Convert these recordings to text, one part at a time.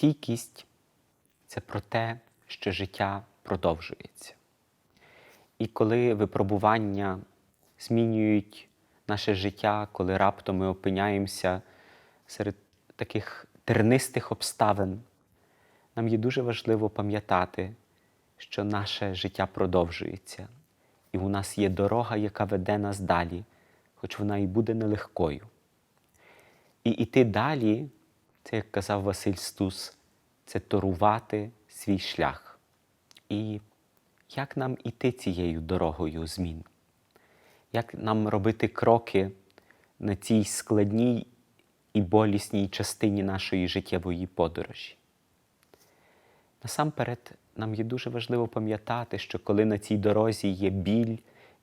Стійкість це про те, що життя продовжується. І коли випробування змінюють наше життя, коли раптом ми опиняємося серед таких тернистих обставин, нам є дуже важливо пам'ятати, що наше життя продовжується, і у нас є дорога, яка веде нас далі, хоч вона і буде нелегкою. І йти далі, це, як казав Василь Стус, це торувати свій шлях. І як нам іти цією дорогою змін? Як нам робити кроки на цій складній і болісній частині нашої життєвої подорожі? Насамперед, нам є дуже важливо пам'ятати, що коли на цій дорозі є біль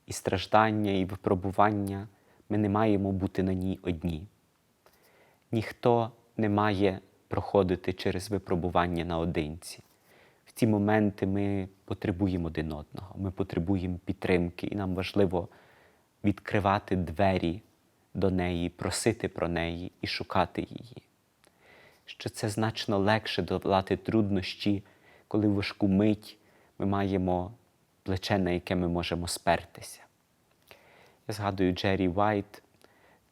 і страждання, і випробування, ми не маємо бути на ній одні. Ніхто не має проходити через випробування наодинці. В ці моменти ми потребуємо один одного, ми потребуємо підтримки, і нам важливо відкривати двері до неї, просити про неї і шукати її. Що це значно легше долати труднощі, коли в важку мить ми маємо плече, на яке ми можемо спертися. Я згадую Джері Вайт,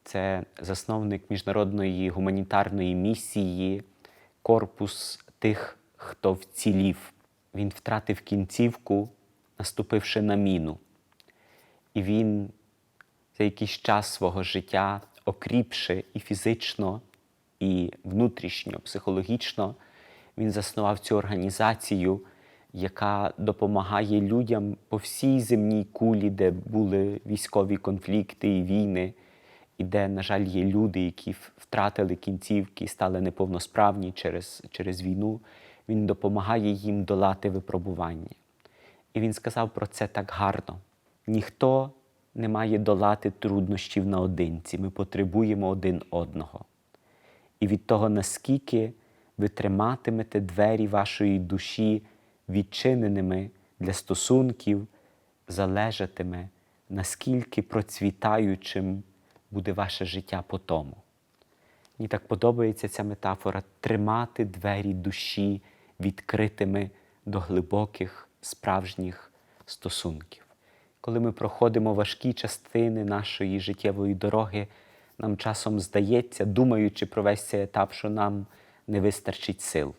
це засновник міжнародної гуманітарної місії, корпус тих, хто вцілів. Він втратив кінцівку, наступивши на міну. І він за якийсь час свого життя, окріпши і фізично, і внутрішньо, психологічно, він заснував цю організацію, яка допомагає людям по всій земній кулі, де були військові конфлікти і війни, і де, на жаль, є люди, які втратили кінцівки, стали неповносправні через, через війну. Він допомагає їм долати випробування. І він сказав про це так гарно: ніхто не має долати труднощів наодинці. Ми потребуємо один одного. І від того, наскільки ви триматимете двері вашої душі відчиненими для стосунків, залежатиме, наскільки процвітаючим буде ваше життя по тому. Мені так подобається ця метафора тримати двері душі відкритими до глибоких справжніх стосунків. Коли ми проходимо важкі частини нашої життєвої дороги, нам часом здається, думаючи про весь цей етап, що нам не вистачить сил.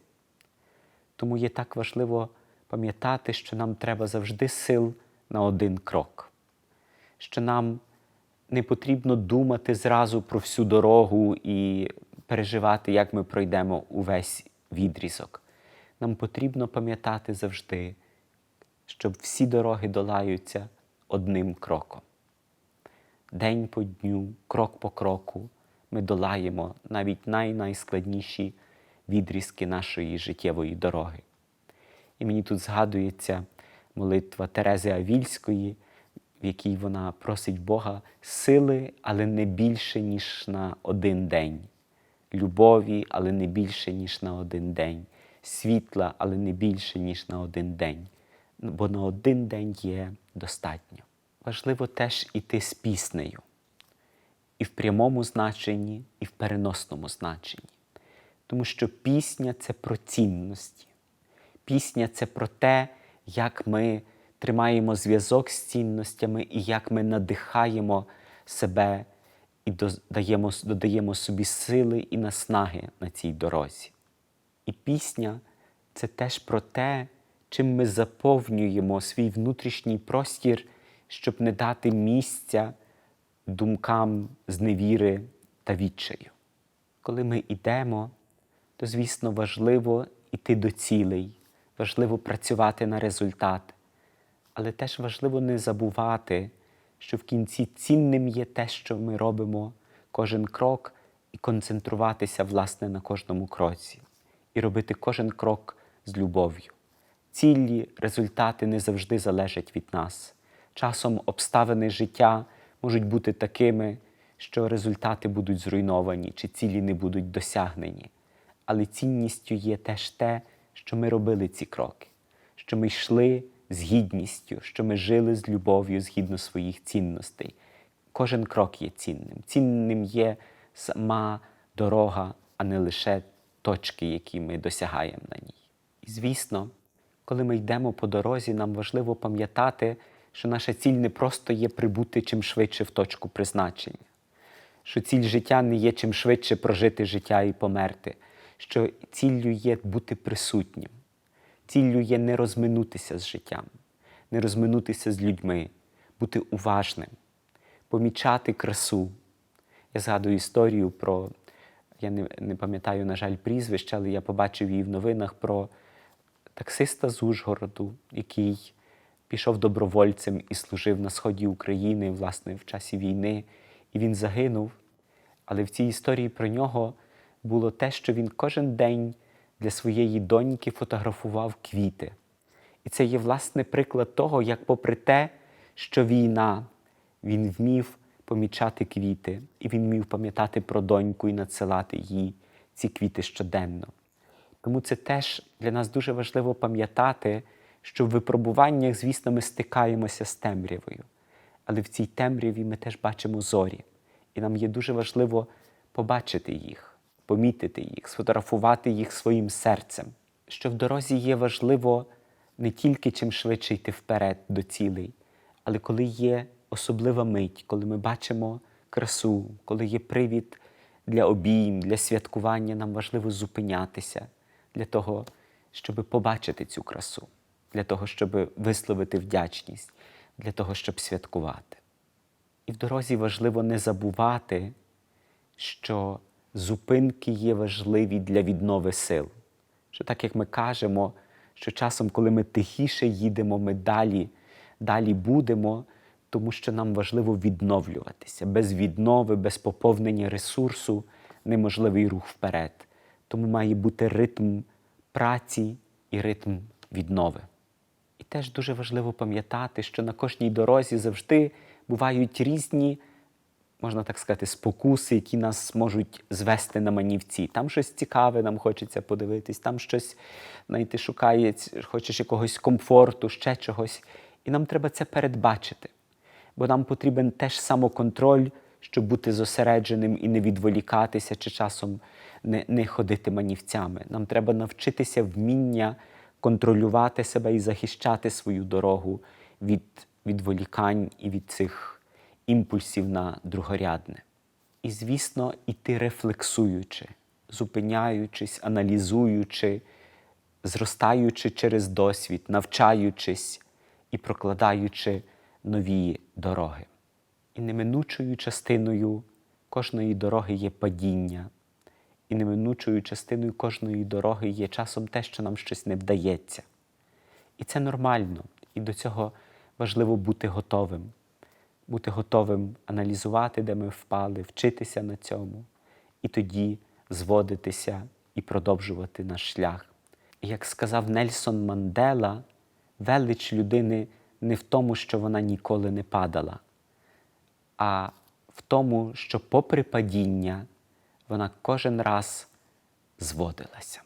Тому є так важливо пам'ятати, що нам треба завжди сил на один крок, що нам не потрібно думати зразу про всю дорогу і переживати, як ми пройдемо увесь відрізок. Нам потрібно пам'ятати завжди, що всі дороги долаються одним кроком. День по дню, крок по кроку, ми долаємо навіть най-найскладніші відрізки нашої життєвої дороги. І мені тут згадується молитва Терези Авільської, в якій вона просить Бога сили, але не більше, ніж на один день, любові, але не більше, ніж на один день, світла, але не більше, ніж на один день. Бо на один день є достатньо. Важливо теж іти з піснею і в прямому значенні, і в переносному значенні. Тому що пісня це про цінності. Пісня це про те, як ми тримаємо зв'язок з цінностями і як ми надихаємо себе і додаємо, додаємо собі сили і наснаги на цій дорозі. І пісня це теж про те, чим ми заповнюємо свій внутрішній простір, щоб не дати місця думкам зневіри та відчаю. Коли ми йдемо, то, звісно, важливо йти до цілей, важливо працювати на результат, але теж важливо не забувати, що в кінці цінним є те, що ми робимо кожен крок, і концентруватися, власне, на кожному кроці, і робити кожен крок з любов'ю. Цілі результати не завжди залежать від нас. Часом обставини життя можуть бути такими, що результати будуть зруйновані чи цілі не будуть досягнені. Але цінністю є теж те, що ми робили ці кроки, що ми йшли з гідністю, що ми жили з любов'ю згідно своїх цінностей. Кожен крок є цінним. Цінним є сама дорога, а не лише точки, які ми досягаємо на ній. І звісно, коли ми йдемо по дорозі, нам важливо пам'ятати, що наша ціль не просто є прибути чим швидше в точку призначення, що ціль життя не є чим швидше прожити життя і померти, що ціллю є бути присутнім, ціллю є не розминутися з життям, не розминутися з людьми, бути уважним, помічати красу. Я згадую історію про, я не, не пам'ятаю, на жаль, прізвище, але я побачив її в новинах про таксиста з Ужгороду, який пішов добровольцем і служив на сході України, власне, в часі війни, і він загинув. Але в цій історії про нього було те, що він кожен день для своєї доньки фотографував квіти. І це є власне приклад того, як, попри те, що війна, він вмів помічати квіти, і він вмів пам'ятати про доньку і надсилати їй ці квіти щоденно. Тому це теж для нас дуже важливо пам'ятати, що в випробуваннях, звісно, ми стикаємося з темрявою. Але в цій темряві ми теж бачимо зорі. І нам є дуже важливо побачити їх, помітити їх, сфотографувати їх своїм серцем. Що в дорозі є важливо не тільки чим швидше йти вперед до цілей, але коли є особлива мить, коли ми бачимо красу, коли є привід для обійм, для святкування, нам важливо зупинятися для того, щоб побачити цю красу, для того, щоб висловити вдячність, для того, щоб святкувати. І в дорозі важливо не забувати, що зупинки є важливі для віднови сил. Що так як ми кажемо, що часом, коли ми тихіше їдемо, ми далі, далі будемо, тому що нам важливо відновлюватися. Без віднови, без поповнення ресурсу неможливий рух вперед. Тому має бути ритм праці і ритм віднови. І теж дуже важливо пам'ятати, що на кожній дорозі завжди бувають різні, можна так сказати, спокуси, які нас можуть звести на манівці. Там щось цікаве, нам хочеться подивитись, там щось знаєте, шукає, хочеш якогось комфорту, ще чогось. І нам треба це передбачити. Бо нам потрібен теж самоконтроль, щоб бути зосередженим і не відволікатися, чи часом не, не ходити манівцями. Нам треба навчитися вміння контролювати себе і захищати свою дорогу від відволікань і від цих імпульсів на другорядне. І, звісно, іти рефлексуючи, зупиняючись, аналізуючи, зростаючи через досвід, навчаючись і прокладаючи нові дороги. І неминучою частиною кожної дороги є падіння, і неминучою частиною кожної дороги є часом те, що нам щось не вдається. І це нормально, і до цього важливо бути готовим, бути готовим аналізувати, де ми впали, вчитися на цьому, і тоді зводитися і продовжувати наш шлях. І як сказав Нельсон Мандела, велич людини не в тому, що вона ніколи не падала, а в тому, що попри падіння вона кожен раз зводилася.